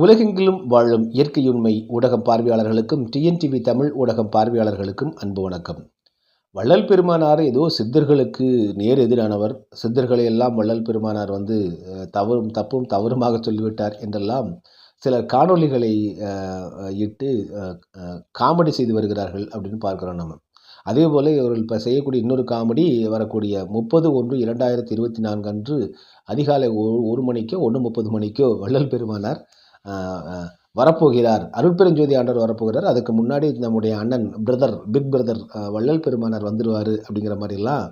உலகெங்கிலும் வாழும் இயற்கையுண்மை ஊடகம் பார்வையாளர்களுக்கும் டிஎன்டிவி தமிழ் ஊடகம் பார்வையாளர்களுக்கும் அன்பு வணக்கம். வள்ளல் பெருமானார் ஏதோ சித்தர்களுக்கு நேர் எதிரானவர். சித்தர்களை எல்லாம் வள்ளல் பெருமானார் வந்து தவறும் தப்பும் தவறுமாக சொல்லிவிட்டார் என்றெல்லாம் சிலர் காணொளிகளை இட்டு காமெடி செய்து வருகிறார்கள் அப்படின்னு பார்க்குறோம் நம்ம. அதே போல் இவர்கள் இப்போ செய்யக்கூடிய இன்னொரு காமெடி வரக்கூடிய முப்பது ஒன்று இரண்டாயிரத்தி இருபத்தி நான்கு அன்று அதிகாலை ஒரு ஒரு மணிக்கோ ஒன்று முப்பது மணிக்கோ வள்ளல் பெருமானார் வரப்போகிறார். அருட்பெருஞ்சோதி ஆண்டவர் வரப்போகிறார். அதுக்கு முன்னாடி நம்முடைய அண்ணன் பிரதர் பிக் பிரதர் வள்ளல் பெருமானார் வந்துடுவார் அப்படிங்கிற மாதிரிலாம்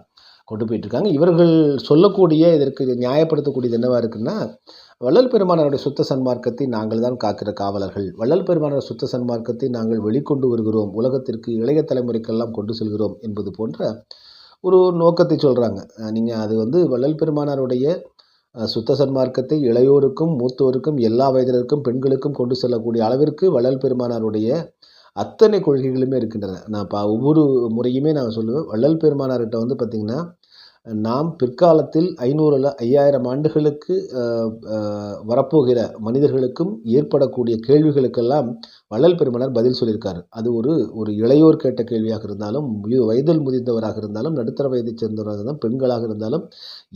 கொண்டு போயிட்டு இருக்காங்க இவர்கள் சொல்லக்கூடிய இதற்கு நியாயப்படுத்தக்கூடியது என்னவா இருக்குன்னா வள்ளல் பெருமானாருடைய சுத்த சன்மார்க்கத்தை நாங்கள் தான் காக்கிற காவலர்கள். வள்ளல் பெருமானார் சுத்த சன்மார்க்கத்தை நாங்கள் வெளிக்கொண்டு வருகிறோம். உலகத்திற்கு இளைய தலைமுறைக்கெல்லாம் கொண்டு செல்கிறோம் என்பது போன்ற ஒரு நோக்கத்தை சொல்கிறாங்க நீங்கள் அது வந்து வள்ளல் பெருமானாருடைய சுத்த சன்மார்க்கத்தை இளையோருக்கும் மூத்தோருக்கும் எல்லா வயதினருக்கும் பெண்களுக்கும் கொண்டு செல்லக்கூடிய அளவிற்கு வள்ளல் பெருமானாருடைய அத்தனை கொள்கைகளுமே இருக்கின்றன. நான் பா ஒவ்வொரு முறையுமே நான் சொல்லுவேன். வள்ளல் பெருமானார்கிட்ட வந்து பார்த்திங்கன்னா நாம் பிற்காலத்தில் ஐநூறு ஐயாயிரம் ஆண்டுகளுக்கு வரப்போகிற மனிதர்களுக்கும் ஏற்படக்கூடிய கேள்விகளுக்கெல்லாம் வள்ளல் பெருமனார் பதில் சொல்லியிருக்காரு. அது ஒரு ஒரு இளையோர் கேட்ட கேள்வியாக இருந்தாலும் வயதில் முதிர்ந்தவராக இருந்தாலும் நடுத்தர வயதைச் சேர்ந்தவராக இருந்தாலும் பெண்களாக இருந்தாலும்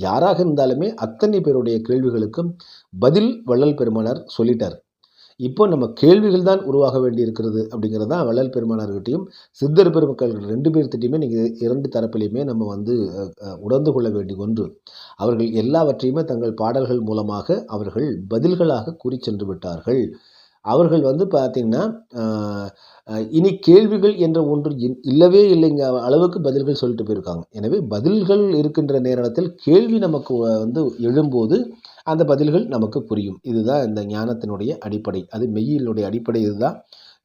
யாராக இருந்தாலுமே அத்தனை பேருடைய கேள்விகளுக்கும் பதில் வள்ளல் பெருமனார் சொல்லிட்டார். இப்போ நம்ம கேள்விகள் தான் உருவாக வேண்டி இருக்கிறது அப்படிங்கிறது தான் வள்ளல் பெருமானார்கிட்டையும் சித்தர் பெருமக்கள் ரெண்டு பேர்த்திட்டையுமே நீங்கள் இரண்டு தரப்பிலையுமே நம்ம வந்து உணர்ந்து கொள்ள வேண்டிய ஒன்று. அவர்கள் எல்லாவற்றையுமே தங்கள் பாடல்கள் மூலமாக அவர்கள் பதில்களாக கூறி சென்று விட்டார்கள். அவர்கள் வந்து பார்த்திங்கன்னா இனி கேள்விகள் என்ற ஒன்று இன்- இல்லவே இல்லைங்க அளவுக்கு பதில்கள் சொல்லிட்டு போயிருக்காங்க. எனவே பதில்கள் இருக்கின்ற நேரத்தில் கேள்வி நமக்கு வந்து எழும்போது அந்த பதில்கள் நமக்கு புரியும். இதுதான் இந்த ஞானத்தினுடைய அடிப்படை. அது மெய்யினுடைய அடிப்படை இதுதான்.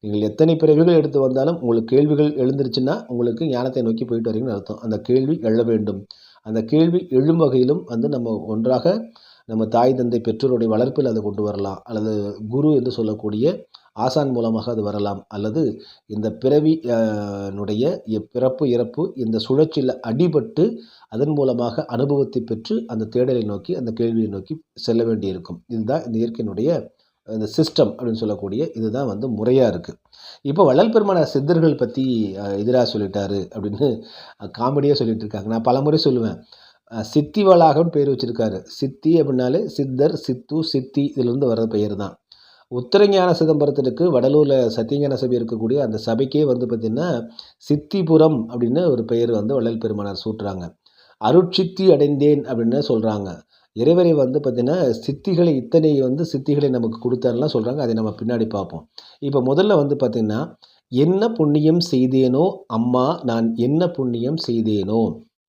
நீங்கள் எத்தனை பிறவிகள் எடுத்து வந்தாலும் உங்களுக்கு கேள்விகள் எழுந்துருச்சுன்னா உங்களுக்கு ஞானத்தை நோக்கி போயிட்டு வரீங்கன்னு அர்த்தம். அந்த கேள்வி எழ வேண்டும். அந்த கேள்வி எழும் வகையிலும் வந்து நம்ம ஒன்றாக நம்ம தாய் தந்தை பெற்றோருடைய வளர்ப்பில் அதை கொண்டு வரலாம். அல்லது குரு என்று சொல்லக்கூடிய ஆசான் மூலமாக அது வரலாம். அல்லது இந்த பிறவி னுடைய பிறப்பு இறப்பு இந்த சுழற்சியில் அடிபட்டு அதன் மூலமாக அனுபவத்தை பெற்று அந்த தேடலை நோக்கி அந்த கேள்வியை நோக்கி செல்ல வேண்டியிருக்கும். இதுதான் இந்த இயற்கையினுடைய இந்த சிஸ்டம் அப்படின்னு சொல்லக்கூடிய இதுதான் வந்து முறையாக இருக்குது இப்போ வள்ளல் பெருமான சித்தர்கள் பற்றி எதிராக சொல்லிட்டாரு அப்படின்னு காமெடியாக சொல்லிட்டு இருக்காங்க நான் பலமுறை சொல்லுவேன். அஹ், சித்தி வளாகம்னு பேர் வச்சுருக்காரு. சித்தி அப்படின்னாலே சித்தர் சித்து சித்தி இதிலிருந்து வர்ற பெயர் தான் உத்தரஞான சிதம்பரத்திற்கு வடலூரில் சத்தியஞான சபை இருக்கக்கூடிய அந்த சபைக்கே வந்து பார்த்திங்கன்னா சித்திபுரம் அப்படின்னு ஒரு பெயர் வந்து வள்ளல் பெருமானார் சூட்டுறாங்க. அருட்சித்தி அடைந்தேன் அப்படின்னு சொல்கிறாங்க இறைவரை வந்து பார்த்திங்கன்னா சித்திகளை இத்தனை வந்து சித்திகளை நமக்கு கொடுத்தாருலாம் சொல்கிறாங்க அதை நம்ம பின்னாடி பார்ப்போம். இப்போ முதல்ல வந்து பார்த்திங்கன்னா என்ன புண்ணியம் செய்தேனோ அம்மா நான் என்ன புண்ணியம் செய்தேனோ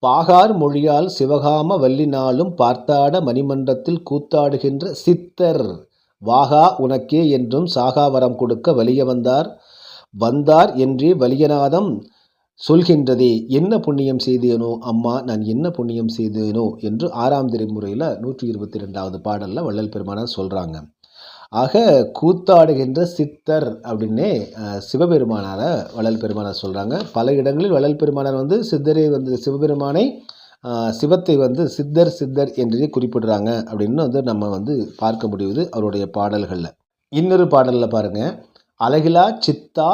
பாகார் மொழியால் சிவகாம வல்லினாலும் பார்த்தாட மணிமன்றத்தில் கூத்தாடுகின்ற சித்தர் வாகா உனக்கே என்றும் சாகாவரம் கொடுக்க வலிய வந்தார். வந்தார் என்றே வலியநாதம் சொல்கின்றதே என்ன புண்ணியம் செய்தேனோ? அம்மா நான் என்ன புண்ணியம் செய்தேனோ? என்று ஆறாம் திருமுறையில் நூற்றி இருபத்தி ரெண்டாவது பாடலில் வள்ளல் பெருமானார் சொல்கிறாங்க ஆக கூத்தாடுகின்ற சித்தர் அப்படின்னே சிவபெருமானாரை வள்ளல் பெருமானார் சொல்கிறாங்க பல இடங்களில் வள்ளல் பெருமானார் வந்து சித்தரை வந்து சிவபெருமானை சிவத்தை வந்து சித்தர் சித்தர் என்றே குறிப்பிடுறாங்க அப்படின்னு வந்து நம்ம வந்து பார்க்க முடியுது அவருடைய பாடல்களில். இன்னொரு பாடலில் பாருங்கள் அழகிலா சித்தா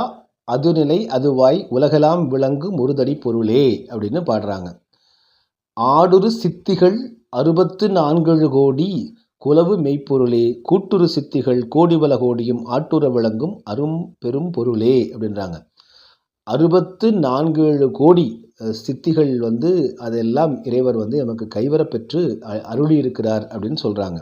அதுநிலை அதுவாய் உலகெல்லாம் விளங்கும் ஒருதடி பொருளே அப்படின்னு பாடுறாங்க. ஆடுரு சித்திகள் அறுபத்து நான்கு கோடி குலவு மெய்ப்பொருளே கூட்டுரு சித்திகள் கோடி பல கோடியும் ஆட்டுற விளங்கும் அரும் பெரும் பொருளே அப்படின்றாங்க. அறுபத்து நான்கேழு கோடி சித்திகள் வந்து அதெல்லாம் இறைவர் வந்து நமக்கு கைவரப்பெற்று அ- அருளி இருக்கிறார் அப்படின்னு சொல்கிறாங்க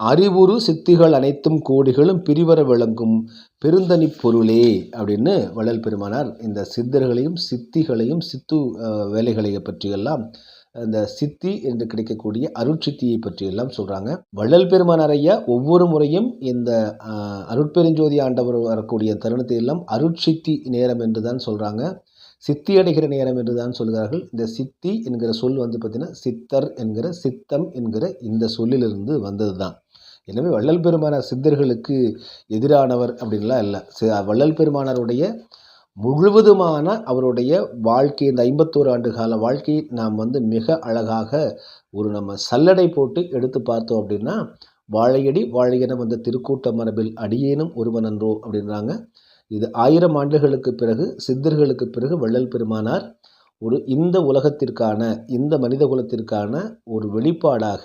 அறிவுறு சித்திகள் அனைத்தும் கோடிகளும் பிரிவர விளங்கும் பெருந்தனி பொருளே அப்படின்னு வள்ளல் பெருமானார் இந்த சித்தர்களையும் சித்திகளையும் சித்து வேலைகளை பற்றியெல்லாம் அந்த சித்தி என்று கிடைக்கக்கூடிய அருட்சித்தியை பற்றியெல்லாம் சொல்கிறாங்க வள்ளல் பெருமானார் ஐயா ஒவ்வொரு முறையும் இந்த அருட்பெருஞ்சோதி ஆண்டவர் வரக்கூடிய தருணத்தை எல்லாம் அருட்சித்தி நேரம் என்று தான் சொல்கிறாங்க சித்தி அடைகிற நேரம் என்று தான் சொல்கிறார்கள். இந்த சித்தி என்கிற சொல் வந்து பார்த்திங்கன்னா சித்தர் என்கிற சித்தம் என்கிற இந்த சொல்லிலிருந்து வந்தது தான் எனவே வள்ளல் பெருமானார் சித்தர்களுக்கு எதிரானவர் அப்படின்லாம் இல்லை. வள்ளல் பெருமானாருடைய முழுவதுமான அவருடைய வாழ்க்கை இந்த ஐம்பத்தோரு ஆண்டு கால வாழ்க்கையை நாம் வந்து மிக அழகாக ஒரு நம்ம சல்லடை போட்டு எடுத்து பார்த்தோம் அப்படின்னா வாழையடி வாழையென வந்த திருக்கூட்ட மரபில் அடியேனும் ஒருவனன்றோ அப்படின்றாங்க. இது ஆயிரம் ஆண்டுகளுக்கு பிறகு சித்தர்களுக்கு பிறகு வள்ளல் பெருமானார் ஒரு இந்த உலகத்திற்கான இந்த மனித குலத்திற்கான ஒரு வெளிப்பாடாக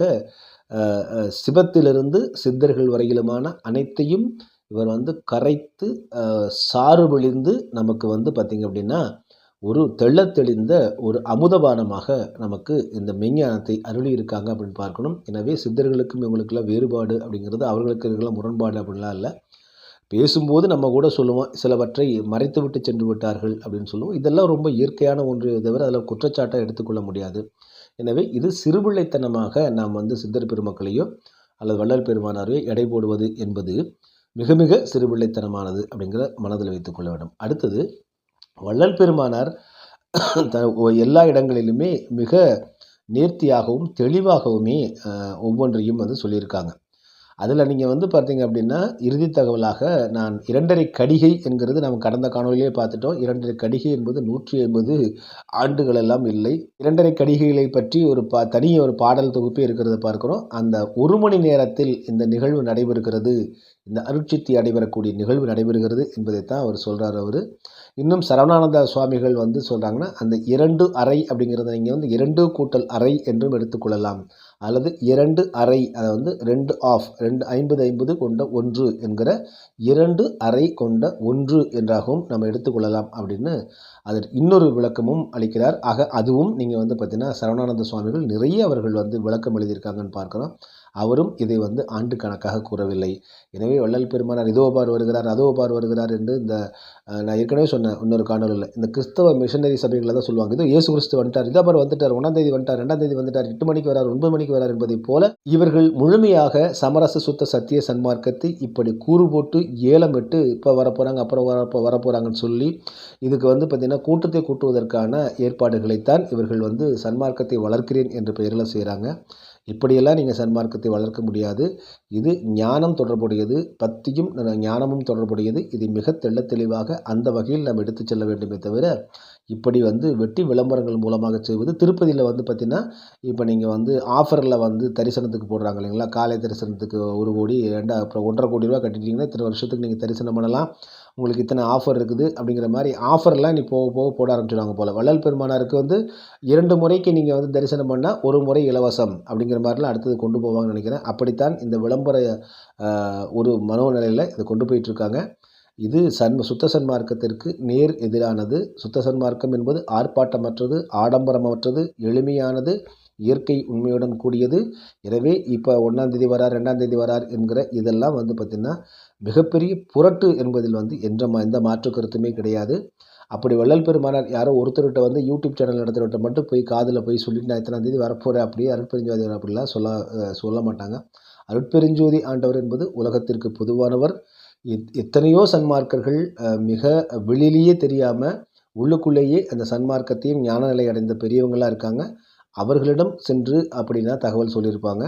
சிவத்திலிருந்து சித்தர்கள் வரையிலுமான அனைத்தையும் இவர் வந்து கரைத்து சாறு விழிந்து நமக்கு வந்து பார்த்திங்க அப்படின்னா ஒரு தெள்ள தெளிந்த ஒரு அமுதபானமாக நமக்கு இந்த மெஞ்ஞானத்தை அருளி இருக்காங்க அப்படின்னு பார்க்கணும். எனவே சித்தர்களுக்கும் இவங்களுக்கெல்லாம் வேறுபாடு அப்படிங்கிறது அவர்களுக்கு இருக்கலாம் முரண்பாடு அப்படின்லாம் இல்லை. பேசும்போது நம்ம கூட சொல்லுவோம் சிலவற்றை மறைத்து விட்டு சென்று விட்டார்கள் அப்படின்னு சொல்லுவோம். இதெல்லாம் ரொம்ப இயற்கையான ஒன்று தவிர அதில் குற்றச்சாட்டை எடுத்துக்கொள்ள முடியாது. எனவே இது சிறுபிள்ளைத்தனமாக நாம் வந்து சித்தர் பெருமக்களையோ அல்லது வள்ளல் பெருமானாரையோ எடை போடுவது என்பது மிக மிக சிறுபிள்ளைத்தனமானது அப்படிங்கிற மனதில் வைத்துக்கொள்ள வேண்டும். அடுத்தது வள்ளல் பெருமானார் த எல்லா இடங்களிலுமே மிக நேர்த்தியாகவும் தெளிவாகவுமே ஒவ்வொன்றையும் வந்து சொல்லியிருக்காங்க. அதில் நீங்கள் வந்து பார்த்தீங்க அப்படின்னா இறுதி தகவலாக நான் இரண்டரை கடிகை என்கிறது நம்ம கடந்த காணொலியிலே பார்த்துட்டோம். இரண்டரை கடிகை என்பது நூற்றி ஐம்பது ஆண்டுகள் எல்லாம் இல்லை. இரண்டரை கடிகைகளை பற்றி ஒரு பா தனி ஒரு பாடல் தொகுப்பே இருக்கிறத பார்க்குறோம். அந்த ஒரு மணி நேரத்தில் இந்த நிகழ்வு நடைபெறுகிறது இந்த அருட்சித்தி அடைபெறக்கூடிய நிகழ்வு நடைபெறுகிறது என்பதைத்தான் அவர் சொல்கிறார் அவர். இன்னும் சரவணானந்த சுவாமிகள் வந்து சொல்கிறாங்கன்னா அந்த இரண்டு அறை அப்படிங்கிறத நீங்கள் வந்து இரண்டு கூட்டல் அறை என்றும் எடுத்துக்கொள்ளலாம் அல்லது இரண்டு அறை அதை வந்து ரெண்டு ஆஃப் ரெண்டு ஐம்பது ஐம்பது கொண்ட ஒன்று என்கிற இரண்டு அறை கொண்ட ஒன்று என்றாகவும் நம்ம எடுத்துக்கொள்ளலாம் அப்படின்னு அதற்கு இன்னொரு விளக்கமும் அளிக்கிறார். ஆக அதுவும் நீங்கள் வந்து பார்த்திங்கன்னா சரவணானந்த சுவாமிகள் நிறைய அவர்கள் வந்து விளக்கம் எழுதியிருக்காங்கன்னு பார்க்குறோம். அவரும் இதை வந்து ஆண்டு கணக்காக கூறவில்லை. எனவே வள்ளல் பெருமானார் இதோ பார் வருகிறார் அதோ பார் வருகிறார் என்று இந்த நான் ஏற்கனவே சொன்னேன் இன்னொரு காணொலியில் இந்த கிறிஸ்தவ மிஷனரி சபைகளில் தான் சொல்லுவாங்க. இதோ இயேசு கிறிஸ்து வந்துட்டார் இதோ பார் வந்துட்டார் ஒன்றாம் தேதி வந்துட்டார் ரெண்டாம் தேதி வந்துட்டார் எட்டு மணிக்கு வரார் ஒன்பது மணிக்கு வரார் என்பதைப் போல இவர்கள் முழுமையாக சமரச சுத்த சத்திய சன்மார்க்கத்தை இப்படி கூறு போட்டு ஏலமிட்டு இப்போ வரப்போகிறாங்க அப்புறம் வரப்போ வரப்போகிறாங்கன்னு சொல்லி இதுக்கு வந்து பார்த்திங்கன்னா கூட்டத்தை கூட்டுவதற்கான ஏற்பாடுகளைத்தான் இவர்கள் வந்து சன்மார்க்கத்தை வளர்க்கிறேன் என்ற பெயரில் செய்கிறாங்க இப்படியெல்லாம் நீங்கள் சன்மார்க்கத்தை வளர்க்க முடியாது. இது ஞானம் தொடர்புடையது பக்தியும் ஞானமும் தொடர்புடையது. இது மிக தெள்ள தெளிவாக அந்த வகையில் நாம் எடுத்துச் செல்ல வேண்டுமே தவிர இப்படி வந்து வெட்டி விளம்பரங்கள் மூலமாக செய்வது திருப்பதியில் வந்து பார்த்திங்கன்னா இப்போ நீங்கள் வந்து ஆஃபரில் வந்து தரிசனத்துக்கு போடுறாங்க இல்லைங்களா? காலை தரிசனத்துக்கு ஒரு கோடி ரெண்டா அப்புறம் ஒன்றரை கோடி ரூபா கட்டிட்டீங்கன்னா இத்தனை வருஷத்துக்கு நீங்கள் தரிசனம் பண்ணலாம். உங்களுக்கு இத்தனை ஆஃபர் இருக்குது அப்படிங்கிற மாதிரி ஆஃபர்லாம் நீ போக போக போட ஆரம்பிச்சிடுவாங்க போல். வள்ளல் பெருமானாருக்கு வந்து இரண்டு முறைக்கு நீங்கள் வந்து தரிசனம் பண்ணால் ஒரு முறை இலவசம் அப்படிங்கிற மாதிரிலாம் அடுத்தது கொண்டு போவாங்கன்னு நினைக்கிறேன். அப்படித்தான் இந்த விளம்பர ஒரு மனோநிலையில் இதை கொண்டு போயிட்டுருக்காங்க. இது சன் சுத்த சன்மார்க்கத்திற்கு நேர் எதிரானது. சுத்த சன்மார்க்கம் என்பது ஆர்ப்பாட்டமற்றது ஆடம்பரமற்றது எளிமையானது. இயற்கை உண்மையுடன் கூடியது. எனவே இப்போ ஒன்றாந்தேதி வரார் ரெண்டாந்தேதி வரார் என்கிற இதெல்லாம் வந்து பார்த்திங்கன்னா மிகப்பெரிய புரட்டு என்பதில் வந்து என்ற எந்த மாற்று கருத்துமே கிடையாது. அப்படி வள்ளல் பெருமானார் யாரோ ஒருத்தர்கிட்ட வந்து யூடியூப் சேனல் நடத்துகிறவர்கிட்ட மட்டும் போய் காதில் போய் சொல்லிட்டு நான் இத்தனாம் தேதி வரப்போகிறேன் அப்படியே அருட்பெருஞ்சோதி அப்படிலாம் சொல்ல சொல்ல மாட்டாங்க. அருட்பெருஞ்சோதி ஆண்டவர் என்பது உலகத்திற்கு பொதுவானவர். எத்தனையோ சன்மார்க்கர்கள் மிக வெளியிலேயே தெரியாமல் உள்ளுக்குள்ளேயே அந்த சன்மார்க்கத்தையும் ஞான நிலை அடைந்த பெரியவங்களாக இருக்காங்க. அவர்களிடம் சென்று அப்படின்னா தகவல் சொல்லியிருப்பாங்க.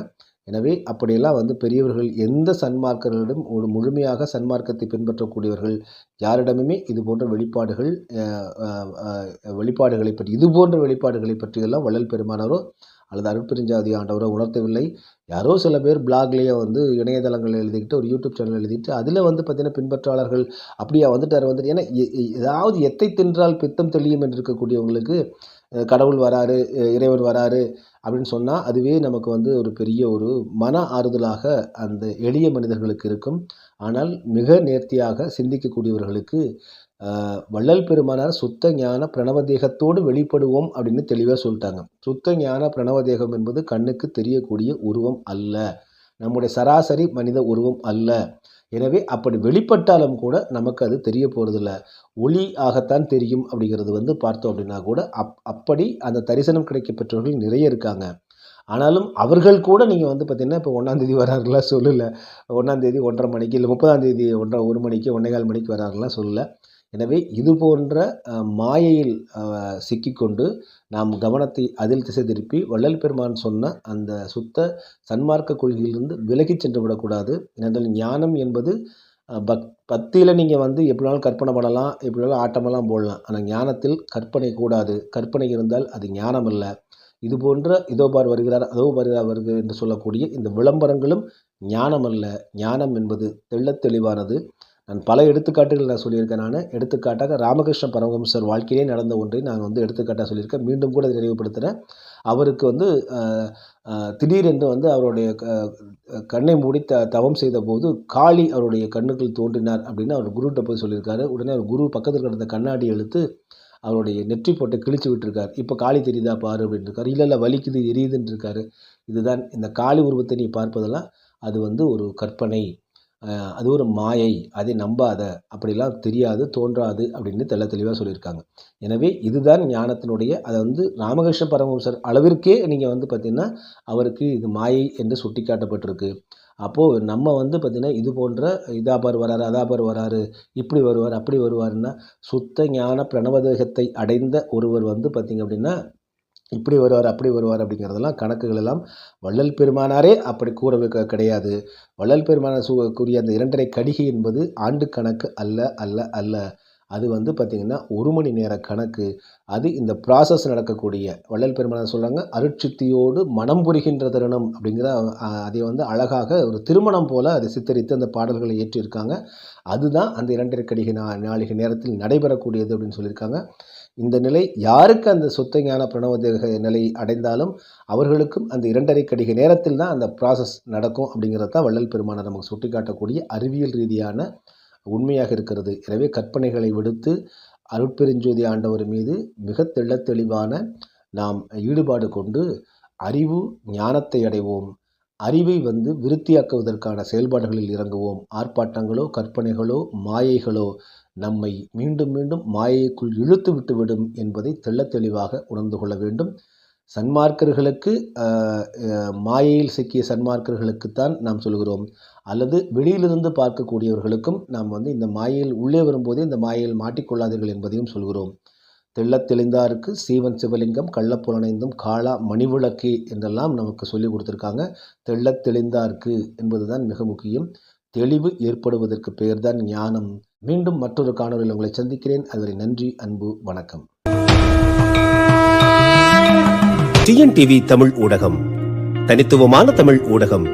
எனவே அப்படியெல்லாம் வந்து பெரியவர்கள் எந்த சன்மார்க்கர்களிடம் ஒரு முழுமையாக சன்மார்க்கத்தை பின்பற்றக்கூடியவர்கள் யாரிடமுமே இது போன்ற வெளிப்பாடுகள் வெளிப்பாடுகளை பற்றி இது போன்ற வெளிப்பாடுகளை பற்றியெல்லாம் வள்ளல் பெருமானவரோ அல்லது அருட்பெருஞ்சாதி ஆண்டவரோ உணர்த்தவில்லை. யாரோ சில பேர் பிளாக்லேயே வந்து இணையதளங்கள் எழுதிக்கிட்டு ஒரு யூடியூப் சேனல் எழுதிட்டு அதில் வந்து பார்த்தீங்கன்னா பின்பற்றாளர்கள் அப்படியா வந்துட்டார் வந்துட்டு ஏன்னா எ- ஏதாவது எத்தை தின்றால் பித்தம் தெளியும் என்று இருக்கக்கூடியவங்களுக்கு கடவுள் வராரு இறைவர் இறைவன் வராரு அப்படின்னு சொன்னால் அதுவே நமக்கு வந்து ஒரு பெரிய ஒரு மன ஆறுதலாக அந்த எளிய மனிதர்களுக்கு இருக்கும். ஆனால் மிக நேர்த்தியாக சிந்திக்கக்கூடியவர்களுக்கு வள்ளல் பெருமானார் சுத்த ஞான பிரணவதேகத்தோடு வெளிப்படுவோம் அப்படின்னு தெளிவாக சொல்லிட்டாங்க. சுத்த ஞான பிரணவதேகம் என்பது கண்ணுக்கு தெரியக்கூடிய உருவம் அல்ல. நம்முடைய சராசரி மனித உருவம் அல்ல. எனவே அப்படி வெளிப்பட்டாலும் கூட நமக்கு அது தெரிய போகிறதில்ல ஒளி ஆகத்தான் தெரியும் அப்படிங்கிறது வந்து பார்த்தோம் அப்படின்னா கூட அப் அப்படி அந்த தரிசனம் கிடைக்க பெற்றவர்கள் நிறைய இருக்காங்க. ஆனாலும் அவர்கள் கூட நீங்கள் வந்து பார்த்தீங்கன்னா இப்போ ஒன்றாந்தேதி வராருலாம் சொல்லலை. ஒன்றாந்தேதி ஒன்றரை மணிக்கு இல்லை முப்பதாந்தேதி ஒன்றரை ஒரு மணிக்கு ஒன்றே கால் மணிக்கு வராருலாம் சொல்லலை. எனவே இது போன்ற மாயையில் சிக்கிக்கொண்டு நாம் கவனத்தை அதில் திசை திருப்பி வள்ளல் பெருமான் சொன்ன அந்த சுத்த சன்மார்க்க கொள்கையிலிருந்து விலகிச் சென்று விடக்கூடாது. ஏனென்றால் ஞானம் என்பது பக் பக்தியில் நீங்கள் வந்து எப்படினாலும் கற்பனை பண்ணலாம் எப்படினாலும் ஆட்டமெல்லாம் போடலாம். ஆனால் ஞானத்தில் கற்பனை கூடாது. கற்பனை இருந்தால் அது ஞானம் அல்ல இது போன்ற இதோ பார் வருகிறார் அதோ வருகிறார் வருகிறார் என்று சொல்லக்கூடிய இந்த விளம்பரங்களும் ஞானம் அல்ல ஞானம் என்பது தெள்ளத் தெளிவானது. நான் பல எடுத்துக்காட்டுகள் நான் சொல்லியிருக்கேன் நான். எடுத்துக்காட்டாக ராமகிருஷ்ண பரமஹம்சர் வாழ்க்கையிலே நடந்த ஒன்றை நான் வந்து எடுத்துக்காட்டாக சொல்லியிருக்கேன். மீண்டும் கூட அதை நினைவுபடுத்துகிறேன் அவருக்கு வந்து திடீரென்று வந்து அவருடைய க- கண்ணை மூடி த தவம் செய்தபோது காளி அவருடைய கண்ணுக்குள் தோன்றினார் அப்படின்னு அவர் குருகிட்ட போய் சொல்லியிருக்காரு. உடனே அவர் குரு பக்கத்தில் கிடந்த கண்ணாடி எடுத்து அவருடைய நெற்றி போட்டு கிழிச்சு விட்டுருக்கார். இப்போ காளி தெரியுதா பாரு அப்படின்னு இருக்காரு. இல்லை இல்லை வலிக்குது எரியுதுன்னு இருக்காரு. இதுதான் இந்த காளி உருவத்தை நீ பார்ப்பதெல்லாம் அது வந்து ஒரு கற்பனை. அது ஒரு மாயை அதை நம்பாத அப்படிலாம் தெரியாது தோன்றாது அப்படின்னு தெள்ள தெளிவாக சொல்லியிருக்காங்க. எனவே இதுதான் ஞானத்தினுடைய அதை வந்து ராமகிருஷ்ண பரமஹம்சர் அளவிற்கே நீங்கள் வந்து பார்த்திங்கன்னா அவருக்கு இது மாயை என்று சுட்டி காட்டப்பட்டிருக்கு அப்போது நம்ம வந்து பார்த்திங்கன்னா இது போன்ற இதாபார் வராரு அதாபார் வராரு இப்படி வருவார் அப்படி வருவாருன்னா சுத்த ஞான பிரணவதேகத்தை அடைந்த ஒருவர் வந்து பார்த்திங்க அப்படின்னா இப்படி வருவார் அப்படி வருவார் அப்படிங்கிறதெல்லாம் கணக்குகள் எல்லாம் வள்ளல் பெருமானாரே அப்படி கூறவே கிடையாது. வள்ளல் பெருமானார் கூறிய அந்த இரண்டரை கடிகை என்பது ஆண்டு கணக்கு அல்ல அல்ல அல்ல. அது வந்து பார்த்திங்கன்னா ஒரு மணி நேர கணக்கு. அது இந்த ப்ராசஸ் நடக்கக்கூடிய வள்ளல் பெருமானார் சொல்கிறாங்க அருட்சித்தியோடு மனம் புரிகின்ற தருணம் அப்படிங்கிற அதை வந்து அழகாக ஒரு திருமணம் போல் அதை சித்தரித்து அந்த பாடல்களை ஏற்றியிருக்காங்க அதுதான் அந்த இரண்டிற்கடிகை நா நாளிகை நேரத்தில் நடைபெறக்கூடியது அப்படின்னு சொல்லியிருக்காங்க. இந்த நிலை யாருக்கு அந்த சுத்த ஞான பிரணவதேக நிலை அடைந்தாலும் அவர்களுக்கும் அந்த இரண்டரை கடிகை நேரத்தில் தான் அந்த ப்ராசஸ் நடக்கும் அப்படிங்கிறது தான் வள்ளல் பெருமானை நமக்கு சுட்டிக்காட்டக்கூடிய அறிவியல் ரீதியான உண்மையாக இருக்கிறது. எனவே கற்பனைகளை விடுத்து அருட்பெருஞ்சோதி ஆண்டவர் மீது மிக தெள்ள தெளிவான நாம் ஈடுபாடு கொண்டு அறிவு ஞானத்தை அடைவோம். அறிவை வந்து விருத்தியாக்குவதற்கான செயல்பாடுகளில் இறங்குவோம். ஆர்ப்பாட்டங்களோ கற்பனைகளோ மாயைகளோ நம்மை மீண்டும் மீண்டும் மாயைக்குள் இழுத்து விட்டுவிடும் என்பதை தெள்ள தெளிவாக உணர்ந்து கொள்ள வேண்டும். சன்மார்க்கர்களுக்கு மாயையில் சிக்கிய சன்மார்க்கர்களுக்குத்தான் நாம் சொல்கிறோம். அல்லது வெளியிலிருந்து பார்க்கக்கூடியவர்களுக்கும் நாம் வந்து இந்த மாயையில் உள்ளே வரும்போதே இந்த மாயையில் மாட்டிக்கொள்ளாதீர்கள் என்பதையும் சொல்கிறோம். தெள்ளத் தெளிந்தாருக்கு சீவன் சிவலிங்கம் கள்ளப்புலனைந்தும் காளா மணிவிளக்கு என்றெல்லாம் நமக்கு சொல்லி கொடுத்துருக்காங்க. தெள்ளத் தெளிந்தாருக்கு என்பதுதான் மிக முக்கியம். தெளிவு ஏற்படுவதற்கு பெயர்தான் ஞானம். மீண்டும் மற்றொரு காணொலியில் உங்களை சந்திக்கிறேன். அதுவரை நன்றி அன்பு வணக்கம். டிஎன்டிவி தமிழ் ஊடகம். தனித்துவமான தமிழ் ஊடகம்.